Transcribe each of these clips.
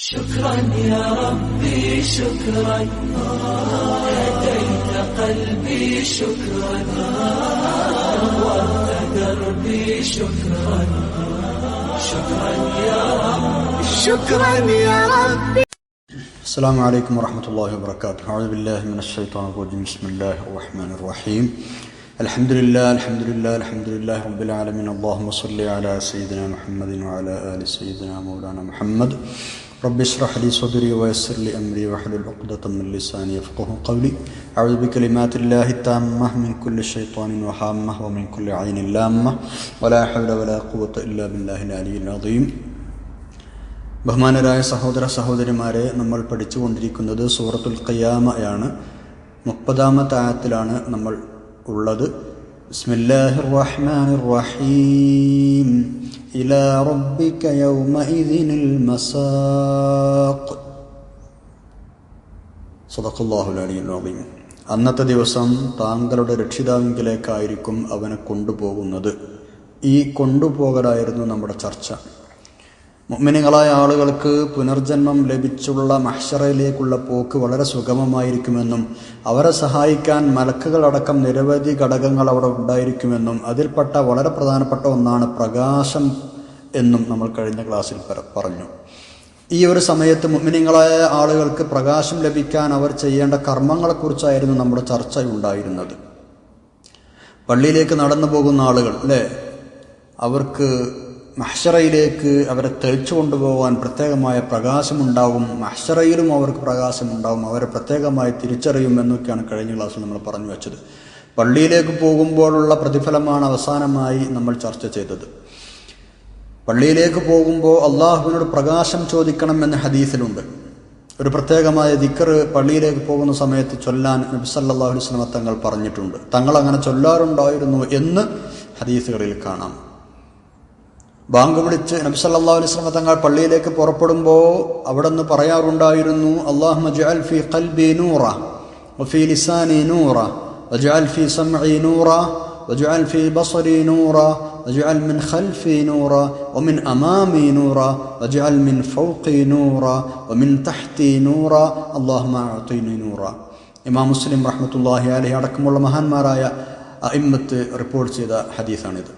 شكرا يا ربي شكرا. هديت قلبي شكرا. نورت دربي شكرا. شكرا يا رب شكرا يا ربي. السلام عليكم ورحمة الله وبركاته. أعوذ بالله من الشيطان الرجيم. بسم الله الرحمن الرحيم. الحمد لله الحمد لله الحمد لله رب العالمين. اللهم صل على سيدنا محمد وعلى آل سيدنا مولانا محمد. رب اشرح لي صدري ويسر لي أمري واحلل عقدة من لساني يفقه قولي أعوذ بكلمات الله التامة من كل شيطان وهامة ومن كل عين لامة ولا حول ولا قوة إلا بالله العلي العظيم ബഹുമാനരായ സഹോദര സഹോദരിമാരെ നമ്മൾ പഠിച്ചുകൊണ്ടിരിക്കുന്നത് സൂറത്തുൽ ഖിയാമയാണ് മുപ്പതാമത്തെ ആയത്തിലാണ് നമ്മൾ ഉള്ളത് ബിസ്മില്ലാഹിർ الرحيم إلى ربك يومئذ المساق صدق الله العلي العظيم അന്നത്തെ ദിവസം താങ്കളുടെ രക്ഷിതാവിങ്കിലേക്കായിരിക്കും അവനെ കൊണ്ടുപോകുന്നത്. ഈ കൊണ്ടുപോകലായിരുന്നു നമ്മുടെ ചർച്ച. മുഅ്മിനുകളായ ആളുകൾക്ക് പുനർജന്മം ലഭിച്ചുള്ള മഹ്ഷറയിലേക്കുള്ള പോക്ക് വളരെ സുഗമമായിരിക്കുമെന്നും അവരെ സഹായിക്കാൻ മലക്കുകളടക്കം നിരവധി ഘടകങ്ങൾ അവിടെ ഉണ്ടായിരിക്കുമെന്നും അതിൽപ്പെട്ട വളരെ പ്രധാനപ്പെട്ട ഒന്നാണ് പ്രകാശം എന്നും നമ്മൾ കഴിഞ്ഞ ക്ലാസ്സിൽ പറഞ്ഞു. ഈ ഒരു സമയത്ത് മുഅ്മിനീങ്ങളായ ആളുകൾക്ക് പ്രകാശം ലഭിക്കാൻ അവർ ചെയ്യേണ്ട കർമ്മങ്ങളെക്കുറിച്ചായിരുന്നു നമ്മുടെ ചർച്ച ഉണ്ടായിരുന്നത്. പള്ളിയിലേക്ക് നടന്നു പോകുന്ന ആളുകൾ അല്ലേ? അവർക്ക് മഹ്ഷറയിലേക്ക് അവരെ തെളിച്ചു കൊണ്ടുപോകാൻ പ്രത്യേകമായ പ്രകാശമുണ്ടാവും. മഹ്ഷറയിലും അവർക്ക് പ്രകാശമുണ്ടാവും. അവരെ പ്രത്യേകമായി തിരിച്ചറിയും എന്നൊക്കെയാണ് കഴിഞ്ഞ ക്ലാസ്സിൽ നമ്മൾ പറഞ്ഞു വെച്ചത്. പള്ളിയിലേക്ക് പോകുമ്പോഴുള്ള പ്രതിഫലമാണ് അവസാനമായി നമ്മൾ ചർച്ച ചെയ്തത്. പള്ളിയിലേക്ക് പോകുമ്പോൾ അള്ളാഹുവിനോട് പ്രകാശം ചോദിക്കണം എന്ന ഹദീസിലുണ്ട്. ഒരു പ്രത്യേകമായ ദിക്കർ പള്ളിയിലേക്ക് പോകുന്ന സമയത്ത് ചൊല്ലാൻ നബി സല്ലല്ലാഹു അലൈഹി വസല്ലം തങ്ങൾ പറഞ്ഞിട്ടുണ്ട്. തങ്ങൾ അങ്ങനെ ചൊല്ലാറുണ്ടായിരുന്നു എന്ന് ഹദീസുകളിൽ കാണാം. ബാങ്ക് വിളിച്ച് നബി സല്ലല്ലാഹു അലൈഹി വസല്ലം തങ്ങൾ പള്ളിയിലേക്ക് പുറപ്പെടുമ്പോൾ അവിടെ നിന്ന് പറയാറുണ്ടായിരുന്നു അള്ളാഹു ജഅൽ ഫി ഖൽബി നൂറ വഫി ലിസാനി നൂറ വജഅൽ ഫി സമഇ നൂറ وجعل في بصري نورا وجعل من خلفي نورا ومن أمامي نورا وجعل من فوقي نورا ومن تحتي نورا اللهم أعطيني نورا ഇമാം മുസ്ലിം റഹ്മത്തുള്ളാഹി അലൈഹി അടക്കമുള്ള മഹാന്മാരായ അയിമ്മത്ത് റിപ്പോർട്ട് ചെയ്ത ഹദീസാണിത്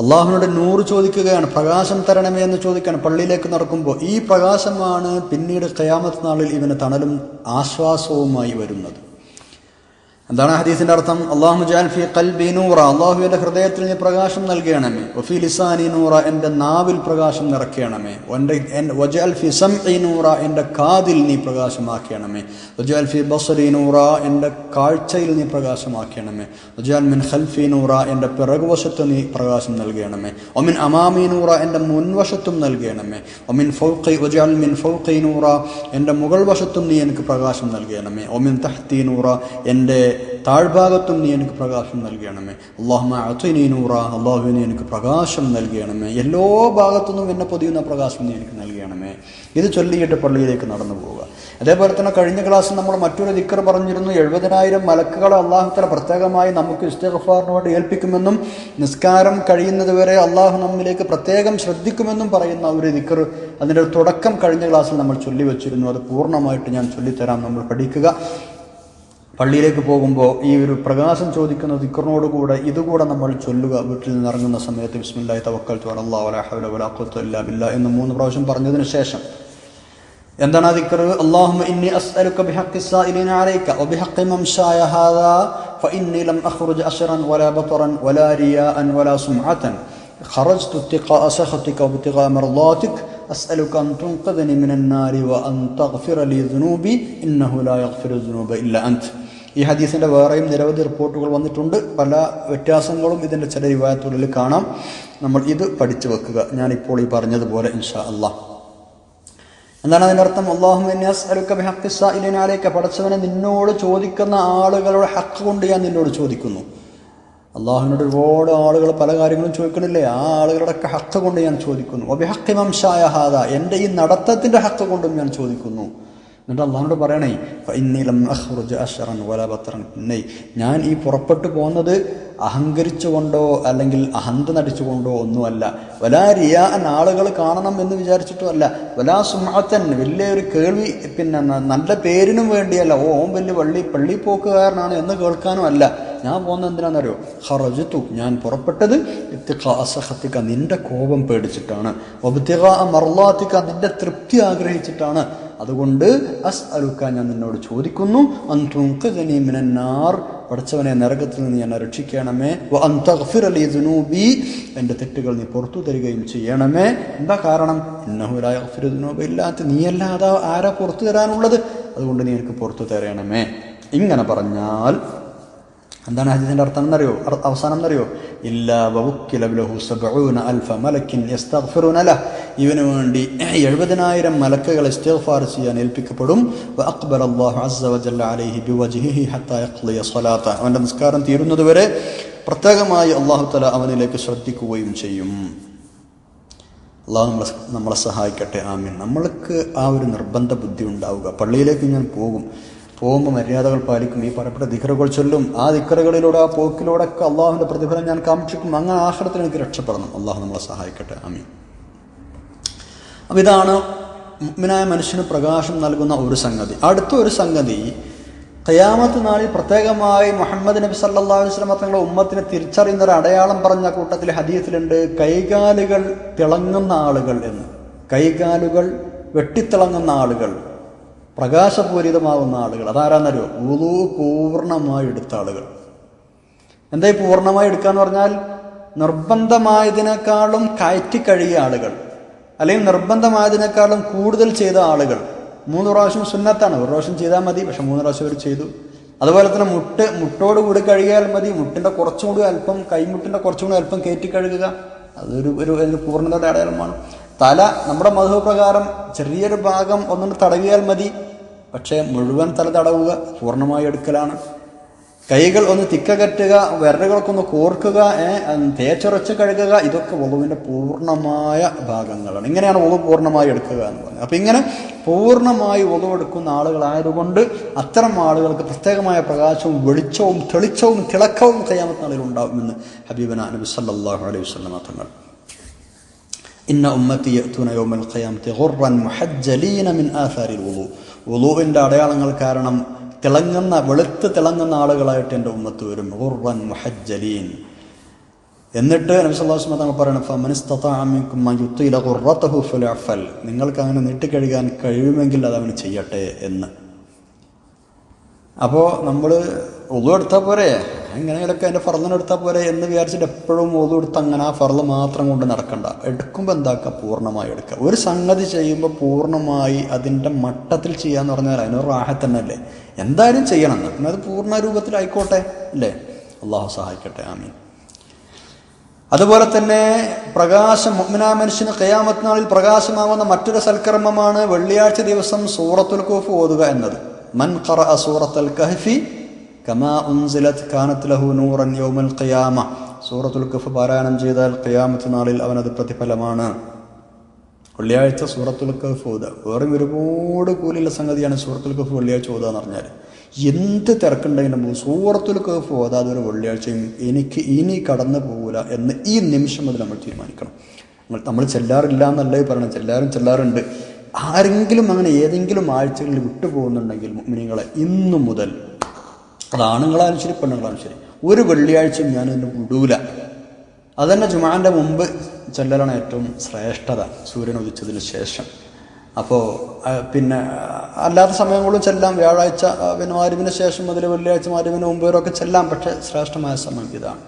അള്ളാഹുവിനോട് നൂറ് ചോദിക്കുകയാണ് പ്രകാശം തരണമേ എന്ന് ചോദിക്കുകയാണ്. പള്ളിയിലേക്ക് നടക്കുമ്പോൾ ഈ പ്രകാശമാണ് പിന്നീട് കയാമത്ത് നാളിൽ ഇവന് തണലും ആശ്വാസവുമായി വരുന്നത്. എന്താണ് ഹദീസിന്റെ അർത്ഥം? അള്ളാഹു ജാൻഫി ഫി ഖൽബി നൂറ. അള്ളാഹുവിന്റെ ഹൃദയത്തിൽ നീ പ്രകാശം നൽകണമേ. ഒഫി ലിസാനി നൂറ. എന്റെ നാവിൽ പ്രകാശം നിറക്കണമേ. എന്റെ വജ അൽഫി സം നൂറ. എന്റെ കാതിൽ നീ പ്രകാശമാക്കണമേ. വജ അൽഫി ബസറി നൂറ. എന്റെ കാഴ്ചയിൽ നീ പ്രകാശമാക്കണമേ. വജഅൽ മിൻ ഖൽഫി നൂറ. എന്റെ പിറകുവശത്ത് നീ പ്രകാശം നൽകണമേ. ഒമിൻ അമാമി നൂറ. എന്റെ മുൻവശത്തും നൽകണമേ. ഒമിൻ ഫൗഖി വജഅൽ മിൻ ഫൗഖി നൂറ. എന്റെ മുകൾ വശത്തും നീ എനിക്ക് പ്രകാശം നൽകണമേ. ഒമിൻ തഹ്തി നൂറ. എന്റെ താഴ്ഭാഗത്തും നീ എനിക്ക് പ്രകാശം നൽകണമേ. അള്ളാഹുമ അത്തുനി നൂറ. അള്ളാഹു നീ എനിക്ക് പ്രകാശം നൽകണമേ. എല്ലാ ഭാഗത്തുനിന്നും എന്നെ പൊതിയുന്ന പ്രകാശം നീ എനിക്ക് നൽകണമേ. ഇത് ചൊല്ലിയിട്ട് പള്ളിയിലേക്ക് നടന്നു പോവുക. അതേപോലെ തന്നെ കഴിഞ്ഞ ക്ലാസ്സിൽ നമ്മൾ മറ്റൊരു ദിക്കർ പറഞ്ഞിരുന്നു. എഴുപതിനായിരം മലക്കുകളെ അള്ളാഹുത്തല പ്രത്യേകമായി നമുക്ക് ഇസ്തഗഫാറിന് വേണ്ടി ഏൽപ്പിക്കുമെന്നും നിസ്കാരം കഴിയുന്നത് വരെ അള്ളാഹു നമ്മിലേക്ക് പ്രത്യേകം ശ്രദ്ധിക്കുമെന്നും പറയുന്ന ഒരു ദിക്കർ അതിന്റെ തുടക്കം കഴിഞ്ഞ ക്ലാസ്സിൽ നമ്മൾ ചൊല്ലി വെച്ചിരുന്നു അത് പൂർണമായിട്ട് ഞാൻ ചൊല്ലിത്തരാം. നമ്മൾ പഠിക്കുക. പള്ളിയിലേക്ക് പോകുമ്പോൾ ഈ ഒരു പ്രകാശം ചോദിക്കുന്ന ദിക്കറിനോടുകൂടെ ഇതുകൂടെ നമ്മൾ ചൊല്ലുക വീട്ടിൽ നിന്ന് ഇറങ്ങുന്ന സമയത്ത് ബിസ്മില്ലാഹി തവക്കൽ അല്ലാഹു വലാ ഹൗല വലാ ഖുവത ഇല്ലാ ബില്ലാ എന്ന് മൂന്ന് പ്രാവശ്യം പറഞ്ഞതിന് ശേഷം എന്താണ് ആ ദിക്കർ അല്ലാഹുമ്മ ഇന്നി അസ്അലുക ബിഹഖി السائلين عليك وبحق ممشاي هذا فإني لم أخرج أشرا ولا بطرا ولا رياء ولا سمعة خرجت اتقاء سخطك وابتغاء مرضاتك أسألك أن تنقذني من النار وأن تغفر لي ذنوبي إنه لا يغفر الذنوب إلا أنت ഈ ഹദീസിന്റെ വേറെയും നിരവധി റിപ്പോർട്ടുകൾ വന്നിട്ടുണ്ട്. പല വ്യത്യാസങ്ങളും ഇതിന്റെ ചില റിവായത്തുകളിൽ കാണാം. നമ്മൾ ഇത് പഠിച്ചു വെക്കുക. ഞാനിപ്പോൾ ഈ പറഞ്ഞതുപോലെ ഇൻഷാ അള്ളാഹ് എന്താണ് അതിന്റെ അർത്ഥം? അള്ളാഹുലേക്ക് പഠിച്ചവനെ നിന്നോട് ചോദിക്കുന്ന ആളുകളുടെ ഹക്ക് കൊണ്ട് ഞാൻ നിന്നോട് ചോദിക്കുന്നു. അള്ളാഹുവിനോട് ഒരുപാട് ആളുകൾ പല കാര്യങ്ങളും ചോദിക്കണില്ലേ ആ ആളുകളുടെയൊക്കെ ഹക്ക് കൊണ്ട് ഞാൻ ചോദിക്കുന്നു. അഭിഹക്കിമംശായ ഹാദ. എന്റെ ഈ നടത്തത്തിന്റെ ഹക്ക് കൊണ്ടും ഞാൻ ചോദിക്കുന്നു. എന്നിട്ട് അള്ളാഹിനോട് പറയണേ ഇന്നീലം അഹ്റുജ് അഷറൻ വല ബത്രൻ. ഞാൻ ഈ പുറപ്പെട്ടു പോകുന്നത് അഹങ്കരിച്ചുകൊണ്ടോ അല്ലെങ്കിൽ അഹന്ത നടിച്ചുകൊണ്ടോ ഒന്നുമല്ല. വലാ റിയാൻ ആളുകൾ കാണണം എന്ന് വിചാരിച്ചിട്ടുമല്ല. വലാ സുമാത്തൻ വലിയൊരു കേൾവി പിന്നെ നല്ല പേരിനും വേണ്ടിയല്ല. ഓ വലിയ പള്ളി പള്ളി പോക്കുകാരനാണ് എന്ന് കേൾക്കാനും അല്ല ഞാൻ പോകുന്നത് എന്തിനാണെന്നറിയോ? ഹറജത്തു ഞാൻ പുറപ്പെട്ടത് അസഹത്തിക്ക നിന്റെ കോപം പേടിച്ചിട്ടാണ്. ഒബ്തിഖ മർലാത്തിക്ക നിന്റെ തൃപ്തി ആഗ്രഹിച്ചിട്ടാണ്. അതുകൊണ്ട് അസ് അലുക്ക ഞാൻ നിന്നോട് ചോദിക്കുന്നു മിനന്നാർ പഠിച്ചവനെ നരകത്തിൽ നിന്ന് ഞാൻ രക്ഷിക്കണമേ വ അൻ തഗ്ഫിറ ലി ദുനൂബി എന്റെ തെറ്റുകൾ നീ പുറത്തു തരികയും ചെയ്യണമേ. എന്താ കാരണം? ഇന്നഹുലായ ദുനൂബ് ഇല്ലാത്ത നീയല്ലാതെ ആരാ പുറത്തു തരാനുള്ളത്? അതുകൊണ്ട് നീ എനിക്ക് പുറത്തു തരണമേ. ഇങ്ങനെ പറഞ്ഞാൽ എന്താണ് ഹദീസിന്റെ അർത്ഥം എന്നറിയോ? അവസാനം എന്നറിയോ? ഇല്ലാ അൽഫ മലക്കിൻ ഇവന് വേണ്ടി എഴുപതിനായിരം മലക്കുകൾ ഇസ്തിഗ്ഫാർ ചെയ്യാൻ ഏൽപ്പിക്കപ്പെടും. വജല്ല അലൈഹി അവന്റെ നിസ്കാരം തീരുന്നതുവരെ പ്രത്യേകമായി അള്ളാഹു തല അവനിലേക്ക് ശ്രദ്ധിക്കുകയും ചെയ്യും. അള്ളാഹു നമ്മളെ നമ്മളെ സഹായിക്കട്ടെ. ആമീൻ. നമ്മൾക്ക് ആ ഒരു നിർബന്ധ ബുദ്ധി ഉണ്ടാവുക. പള്ളിയിലേക്ക് ഞാൻ പോകും. പോകുമ്പോൾ മര്യാദകൾ പാലിക്കും. ഈ പറപ്പെട്ട ദിഖറുകൾ ചൊല്ലും. ആ ദിക്കറുകളിലൂടെ ആ പോക്കിലൂടെ ഒക്കെ അള്ളാഹുവിന്റെ പ്രതിഫലം ഞാൻ കാക്ഷിക്കും അങ്ങനെ ആഹ്റത്തിൽ എനിക്ക് രക്ഷപ്പെടണം. അള്ളാഹു നമ്മളെ സഹായിക്കട്ടെ. ആമീൻ. അപ്പം ഇതാണ് മുഗ്മിനായ മനുഷ്യന് പ്രകാശം നൽകുന്ന ഒരു സംഗതി. അടുത്ത ഒരു സംഗതി കയാമത്ത് നാളിൽ പ്രത്യേകമായി മുഹമ്മദ് നബി അലൈഹി വസല്ലം തങ്ങളുടെ ഉമ്മത്തിനെ തിരിച്ചറിയുന്ന ഒരു അടയാളം പറഞ്ഞ കൂട്ടത്തിൽ ഹദീസിലുണ്ട് കൈകാലുകൾ തിളങ്ങുന്ന ആളുകൾ എന്ന്. കൈകാലുകൾ വെട്ടിത്തിളങ്ങുന്ന ആളുകൾ. പ്രകാശപൂരിതമാകുന്ന ആളുകൾ. അതാരാന്നറിയോ? ഉളു പൂർണമായി എടുത്ത ആളുകൾ. എന്തായി പൂർണമായി എടുക്കാന്ന് പറഞ്ഞാൽ? നിർബന്ധമായതിനേക്കാളും കയറ്റി കഴിയ ആളുകൾ. അല്ലെങ്കിൽ നിർബന്ധമായതിനേക്കാളും കൂടുതൽ ചെയ്ത ആളുകൾ. മൂന്ന് പ്രാവശ്യം സുന്നത്താണ്. ഒരു പ്രാവശ്യം ചെയ്താൽ മതി. പക്ഷെ മൂന്ന് പ്രാവശ്യം അവർ ചെയ്തു. അതുപോലെ തന്നെ മുട്ട് മുട്ടോട് കൂടി കഴുകിയാൽ മതി. മുട്ടിന്റെ കുറച്ചും കൂടി അല്പം കൈമുട്ടിന്റെ കുറച്ചും കൂടി അല്പം കയറ്റി കഴുകുക. അതൊരു ഒരു പൂർണതയുടെ അടയാളമാണ്. തല നമ്മുടെ മധു പ്രകാരം ചെറിയൊരു ഭാഗം ഒന്നുകൊണ്ട് തടവിയാൽ മതി. പക്ഷേ മുഴുവൻ തല തടവുക പൂർണമായി എടുക്കലാണ്. കൈകൾ ഒന്ന് തിക്കകറ്റുക വിരലുകൾക്കൊന്ന് കോർക്കുക തേച്ചുറച്ച് കഴുകുക ഇതൊക്കെ വളുവിന്റെ പൂർണമായ ഭാഗങ്ങളാണ്. ഇങ്ങനെയാണ് വളു പൂർണമായി എടുക്കുക എന്ന് പറഞ്ഞത്. അപ്പം ഇങ്ങനെ പൂർണമായി വളു എടുക്കുന്ന ആളുകളായതുകൊണ്ട് അത്തരം ആളുകൾക്ക് പ്രത്യേകമായ പ്രകാശവും വെളിച്ചവും തെളിച്ചവും തിളക്കവും കയ്യാമത്ത് നാളിൽ ഉണ്ടാകുമെന്ന് ഹബീബന നബി സല്ലല്ലാഹു അലൈഹി വസല്ലമ തങ്ങൾ ഇന്ന ഉമ്മത്തി യത്തുന യൗമൽ ഖിയാമത്തി ഗുർറൻ മുഹജ്ജലീന മിൻ ആഫാരിൽ വുളു. വുളുവിന്റെ അടയാളങ്ങൾ കാരണം തിളങ്ങുന്ന വെളുത്ത് തിളങ്ങുന്ന ആളുകളായിട്ട് എന്റെ ഉമ്മത്ത് വരും. ഗുർറൻ മുഹജ്ജലീൻ. എന്നിട്ട് നബി സല്ലല്ലാഹു അലൈഹി വസല്ലം തങ്ങൾ അൻ യുത്തീല ഖുർറതഹു ഫലയഫൽ നിങ്ങൾക്ക് അങ്ങനെ നീട്ടിക്കഴുകാൻ കഴിയുമെങ്കിൽ അത് ചെയ്യട്ടെ എന്ന്. അപ്പോൾ നമ്മൾ ഒതു എടുത്താൽ പോരെ? എങ്ങനെയൊക്കെ അതിന്റെ ഫർദ്ദം എടുത്താൽ പോരെ എന്ന് വിചാരിച്ചിട്ട് എപ്പോഴും ഓതു കൊടുത്ത് അങ്ങനെ ആ ഫർദ്ദം മാത്രം കൊണ്ട് നടക്കണ്ട. എടുക്കുമ്പോൾ എന്താക്കുക പൂർണമായി എടുക്കുക ഒരു സംഗതി ചെയ്യുമ്പോൾ പൂർണമായി അതിന്റെ മട്ടത്തിൽ ചെയ്യാന്ന് പറഞ്ഞാൽ അതിനൊരു റാഹത്ത് തന്നെ അല്ലേ എന്തായാലും ചെയ്യണം പിന്നെ അത് പൂർണ രൂപത്തിലായിക്കോട്ടെ അല്ലേ? അള്ളാഹു സഹായിക്കട്ടെ. ആമീൻ. അതുപോലെ തന്നെ പ്രകാശം മുഗ്മിനാ മനുഷ്യന് കയാമത്നാളിൽ നാളിൽ പ്രകാശമാകുന്ന മറ്റൊരു സൽക്കർമ്മമാണ് വെള്ളിയാഴ്ച ദിവസം സൂറത്തുൽ കൂഫ് ഓതുക എന്നത്. മൻ ഖറഅ സൂറത്തുൽ കഹ്ഫി കമാ ഉൻസിലത് ലഹു നൂറൻ ഖിയാമ. സൂറത്തുൽ കഫ് പാരായണം ചെയ്താൽ ഖിയാമത്ത് നാളിൽ അവനത് പ്രതിഫലമാണ്. വെള്ളിയാഴ്ച സൂറത്തുൽ കഫ് ഓതുക വേറെ ഒരുപാട് കൂലിയുള്ള സംഗതിയാണ് സൂറത്തുൽ കഫ് വെള്ളിയാഴ്ച ഓതുക എന്ന് പറഞ്ഞാൽ എന്ത് തിരക്കുണ്ടെങ്കിലും സൂറത്തുൽ കഫ് ഓതാതെ ഒരു വെള്ളിയാഴ്ചയും എനിക്ക് ഇനി കടന്നു പോകില്ല എന്ന് ഈ നിമിഷം മുതൽ നമ്മൾ തീരുമാനിക്കണം. നമ്മൾ നമ്മൾ ചെല്ലാറില്ല എന്നല്ലേ പറയണം. ചെല്ലാറും ചെല്ലാറുണ്ട്. ആരെങ്കിലും അങ്ങനെ ഏതെങ്കിലും ആഴ്ചകളിൽ വിട്ടുപോകുന്നുണ്ടെങ്കിൽ മിനിങ്ങളെ ഇന്നു മുതൽ അത് ആണുങ്ങളാലും ശരി പെണ്ണുങ്ങളാലും ശരി. ഒരു വെള്ളിയാഴ്ചയും ഞാനതിന് വിടൂല. അതന്നെ ജുമാന്റെ മുമ്പ് ചെല്ലലാണ് ഏറ്റവും ശ്രേഷ്ഠത സൂര്യൻ ഉദിച്ചതിന് ശേഷം. അപ്പോൾ പിന്നെ അല്ലാത്ത സമയങ്ങളും ചെല്ലാം. വ്യാഴാഴ്ച പിന്നെ മാരുവിന് ശേഷം മുതൽ വെള്ളിയാഴ്ച മാരുവിന് മുമ്പ് വരെയൊക്കെ ചെല്ലാം. പക്ഷേ ശ്രേഷ്ഠമായ സമയം ഇതാണ്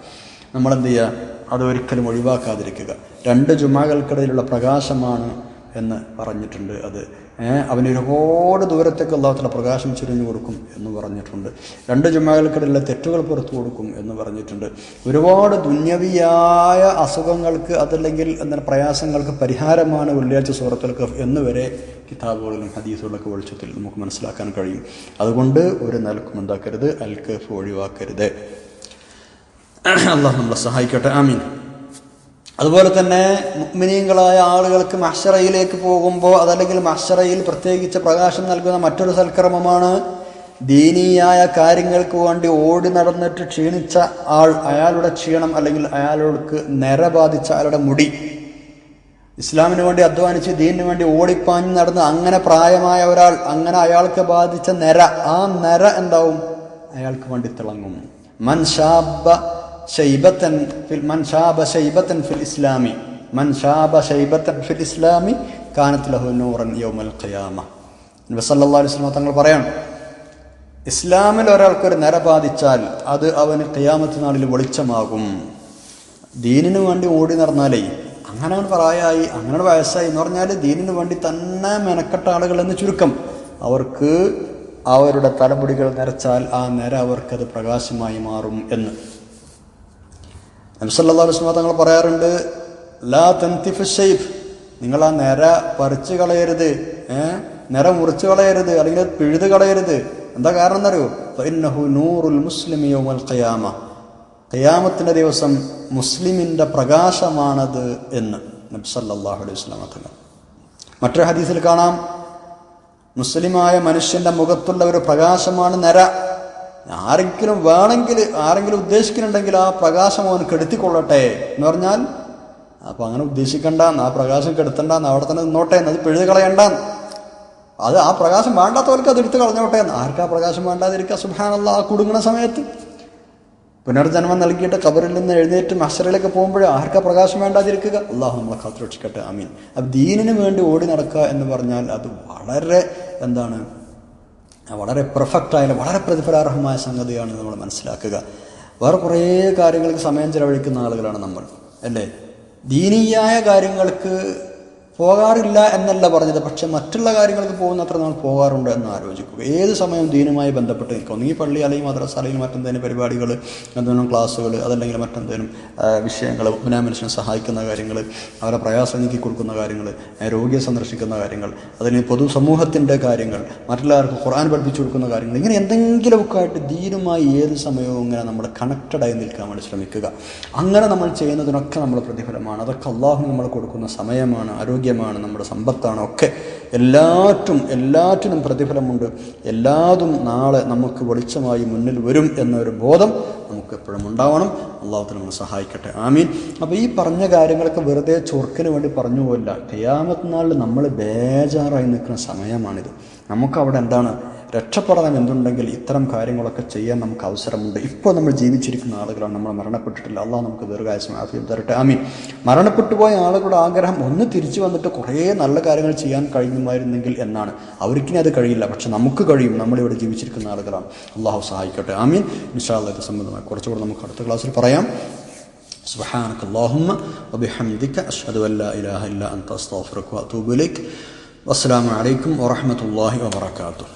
നമ്മളെന്ത് ചെയ്യുക അത് ഒരിക്കലും ഒഴിവാക്കാതിരിക്കുക. രണ്ട് ജുമാകൾക്കിടയിലുള്ള പ്രകാശമാണ് എന്ന് പറഞ്ഞിട്ടുണ്ട് അത്. അവന് ഒരുപാട് ദൂരത്തേക്ക് അള്ളാഹത്തിലെ പ്രകാശം ചുരിഞ്ഞു കൊടുക്കും എന്ന് പറഞ്ഞിട്ടുണ്ട്. രണ്ട് ജുമാകൾക്കിടയിലെ തെറ്റുകൾ പുറത്തു കൊടുക്കും എന്ന് പറഞ്ഞിട്ടുണ്ട്. ഒരുപാട് ദുന്യവിയായ അസുഖങ്ങൾക്ക് അതല്ലെങ്കിൽ എന്താണ് പ്രയാസങ്ങൾക്ക് പരിഹാരമാണ് വെള്ളിയാഴ്ച സൂറത്തുൽ കഫ് എന്ന് വരെ കിതാബുകളിലും ഹദീസുകളൊക്കെ വെളിച്ചത്തിൽ നമുക്ക് മനസ്സിലാക്കാൻ കഴിയും. അതുകൊണ്ട് ഒരു നിലക്കും എന്താക്കരുത് അൽ ഒഴിവാക്കരുത്. അള്ളാഹ് നമ്മളെ സഹായിക്കട്ടെ. ആമീൻ. അതുപോലെ തന്നെ മുഗ്മിനീങ്ങളായ ആളുകൾക്ക് മഷറയിലേക്ക് പോകുമ്പോൾ അതല്ലെങ്കിൽ മഷറയിൽ പ്രത്യേകിച്ച് പ്രകാശം നൽകുന്ന മറ്റൊരു സൽക്രമമാണ് ദീനീയായ കാര്യങ്ങൾക്ക് വേണ്ടി ഓടി നടന്നിട്ട് ക്ഷീണിച്ച ആൾ അയാളുടെ ക്ഷീണം അല്ലെങ്കിൽ അയാൾക്ക് നിര ബാധിച്ച അയാളുടെ മുടി. ഇസ്ലാമിന് വേണ്ടി അധ്വാനിച്ച് ദീനിന് വേണ്ടി ഓടിപ്പാഞ്ഞ് നടന്ന് അങ്ങനെ പ്രായമായ ഒരാൾ അങ്ങനെ അയാൾക്ക് ബാധിച്ച നിര ആ നിര എന്താവും? അയാൾക്ക് വേണ്ടി തിളങ്ങും. മൻ ഷാബ ഷൈബത്തൻ ഫിൽ മൻ ഫിൽ ഇസ്ലാമി. മൻ ഷാബ ഫിൽ ഇസ്ലാമി കാനത്ത് ലഹു യൗമൽ ഖിയാമ. നബി സല്ലല്ലാഹു അലൈഹി വസല്ലം തങ്ങൾ പറയാണ് ഇസ്ലാമിൽ ഒരാൾക്കൊരു നിര ബാധിച്ചാൽ അത് അവന് ഖിയാമത്ത് നാളിൽ വെളിച്ചമാകും. ദീനിനു വേണ്ടി ഓടി നടന്നാലേ അങ്ങനെ പ്രായമായി അങ്ങനെ വയസ്സായി എന്ന് പറഞ്ഞാൽ ദീനിനു വേണ്ടി തന്നെ മെനക്കെട്ട ആളുകൾ എന്ന് ചുരുക്കം. അവർക്ക് അവരുടെ തലമുടികൾ നിറച്ചാൽ ആ നിര അവർക്കത് പ്രകാശമായി മാറും എന്ന്. നബ്സല്ലാ വസ്ലമ തങ്ങൾ പറയാറുണ്ട് ലാ തൻതിഫ് ഷെയ്ഫ് നിങ്ങൾ ആ നിര പറിച്ചു കളയരുത് ഏ? നിര മുറിച്ചു കളയരുത് അല്ലെങ്കിൽ പിഴുത് കളയരുത്. എന്താ കാരണം എന്നറിയോ ഫഇന്നഹു നൂറുൽ മുസ്ലിമി യൗമൽ ഖയാമത്തിന്റെ ദിവസം മുസ്ലിമിന്റെ പ്രകാശമാണത് എന്ന് നബ്സല്ലാഹു അലൈഹി വസല്ലം തങ്ങൾ മറ്റൊരു ഹദീസിൽ കാണാം മുസ്ലിമായ മനുഷ്യന്റെ മുഖത്തുള്ള ഒരു പ്രകാശമാണ് നര. ആരെങ്കിലും വേണമെങ്കിൽ ആരെങ്കിലും ഉദ്ദേശിക്കുന്നുണ്ടെങ്കിൽ ആ പ്രകാശം അവൻ കെടുത്തിക്കൊള്ളട്ടെ എന്ന് പറഞ്ഞാൽ അപ്പം അങ്ങനെ ഉദ്ദേശിക്കണ്ട ആ പ്രകാശം കെടുത്തണ്ടെന്ന് അവിടെ തന്നെ നിന്നോട്ടെ എന്ന് അത് പിഴുത് കളയണ്ടെന്ന്. അത് ആ പ്രകാശം വേണ്ടാത്തവർക്ക് അത് എടുത്ത് കളഞ്ഞോട്ടെ എന്ന്. ആർക്കാ പ്രകാശം വേണ്ടാതിരിക്കുക? സുഭാനുള്ള ആ കുടുങ്ങുന്ന സമയത്ത്. പുനർജന്മം നൽകിയിട്ട് കബറിൽ നിന്ന് എഴുന്നേറ്റ് മഷറിലേക്ക് പോകുമ്പോഴും ആർക്കാ പ്രകാശം വേണ്ടാതിരിക്കുക? അള്ളാഹു നമ്മളെ കാത്തുരക്ഷിക്കട്ടെ. അമീൻ അപ്പം ദീനിന് വേണ്ടി ഓടി നടക്കുക എന്ന് പറഞ്ഞാൽ അത് വളരെ എന്താണ് വളരെ പെർഫെക്റ്റ് ആയ വളരെ പ്രതിഫലാർഹമായ സംഗതിയാണ് നമ്മൾ മനസ്സിലാക്കുക. വേറെ കുറേ കാര്യങ്ങൾക്ക് സമയം ചിലവഴിക്കുന്ന ആളുകളാണ് നമ്മൾ അല്ലേ? ദീനീയായ കാര്യങ്ങൾക്ക് പോകാറില്ല എന്നല്ല പറഞ്ഞത്. പക്ഷെ മറ്റുള്ള കാര്യങ്ങൾക്ക് പോകുന്നത്ര നമ്മൾ പോകാറുണ്ട് എന്ന് ആലോചിക്കുക. ഏത് സമയവും ദീനുമായി ബന്ധപ്പെട്ട് നിൽക്കുക. ഒന്നുകിൽ പള്ളി അല്ലെങ്കിൽ മദ്രസ അല്ലെങ്കിൽ മറ്റെന്തെങ്കിലും പരിപാടികൾ എന്തെങ്കിലും ക്ലാസ്സുകൾ അതല്ലെങ്കിൽ മറ്റെന്തെങ്കിലും വിഷയങ്ങൾ ഉപനാ മനുഷ്യനെ സഹായിക്കുന്ന കാര്യങ്ങൾ അവരെ പ്രയാസം നീക്കി കൊടുക്കുന്ന കാര്യങ്ങൾ രോഗിയെ സന്ദർശിക്കുന്ന കാര്യങ്ങൾ അതല്ലെങ്കിൽ പൊതുസമൂഹത്തിന്റെ കാര്യങ്ങൾ മറ്റുള്ളവർക്ക് ഖുർആൻ പഠിപ്പിച്ചു കൊടുക്കുന്ന കാര്യങ്ങൾ ഇങ്ങനെ എന്തെങ്കിലുമൊക്കെ ആയിട്ട് ദീനുമായി ഏത് സമയവും ഇങ്ങനെ നമ്മൾ കണക്റ്റഡായി നിൽക്കാൻ വേണ്ടി ശ്രമിക്കുക. അങ്ങനെ നമ്മൾ ചെയ്യുന്നതിനൊക്കെ നമ്മൾ പ്രതിഫലമാണ്. അതൊക്കെ അള്ളാഹു നമ്മൾ കൊടുക്കുന്ന സമയമാണ്. ആരോഗ്യമാണ് നമ്മുടെ സമ്പത്താണ്. ഒക്കെ എല്ലാറ്റും എല്ലാറ്റിനും പ്രതിഫലമുണ്ട്. എല്ലാതും നാളെ നമുക്ക് വെളിച്ചമായി മുന്നിൽ വരും എന്നൊരു ബോധം നമുക്ക് എപ്പോഴും ഉണ്ടാവണം. അള്ളാഹത്തിന് നമ്മൾ സഹായിക്കട്ടെ. ആമീൻ. അപ്പോൾ ഈ പറഞ്ഞ കാര്യങ്ങളൊക്കെ വെറുതെ ചൊർക്കിന് വേണ്ടി പറഞ്ഞു പോയില്ല കയ്യാമത്ത് നാളിൽ നമ്മൾ ബേജാറായി നിൽക്കുന്ന സമയമാണിത്. നമുക്കവിടെ എന്താണ് രക്ഷപ്പെടാൻ എന്തുണ്ടെങ്കിൽ ഇത്തരം കാര്യങ്ങളൊക്കെ ചെയ്യാൻ നമുക്ക് അവസരമുണ്ട് ഇപ്പോൾ നമ്മൾ ജീവിച്ചിരിക്കുന്ന ആളുകളാണ് നമ്മൾ മരണപ്പെട്ടിട്ടില്ല അള്ളാഹ് നമുക്ക് ദീർഘായുസം ആഫിയം തരട്ടെ ആമീൻ മരണപ്പെട്ടു പോയ ആളുകളുടെ ആഗ്രഹം ഒന്ന് തിരിച്ചു വന്നിട്ട് കുറേ നല്ല കാര്യങ്ങൾ ചെയ്യാൻ കഴിയുമായിരുന്നെങ്കിൽ എന്നാണ് അവർക്കിനി അത് കഴിയില്ല പക്ഷെ നമുക്ക് കഴിയും നമ്മളിവിടെ ജീവിച്ചിരിക്കുന്ന ആളുകളാണ് അള്ളാഹു സഹായിക്കട്ടെ ആമീൻ ഇൻഷാല്ല ഇത് സംബന്ധമായി കുറച്ചുകൂടെ നമുക്ക് അടുത്ത ക്ലാസ്സിൽ പറയാം سبحانك اللهم وبحمدك أشهد أن لا إله إلا أنت أستغفرك وأتوب إليك والسلام عليكم ورحمة الله وبركاته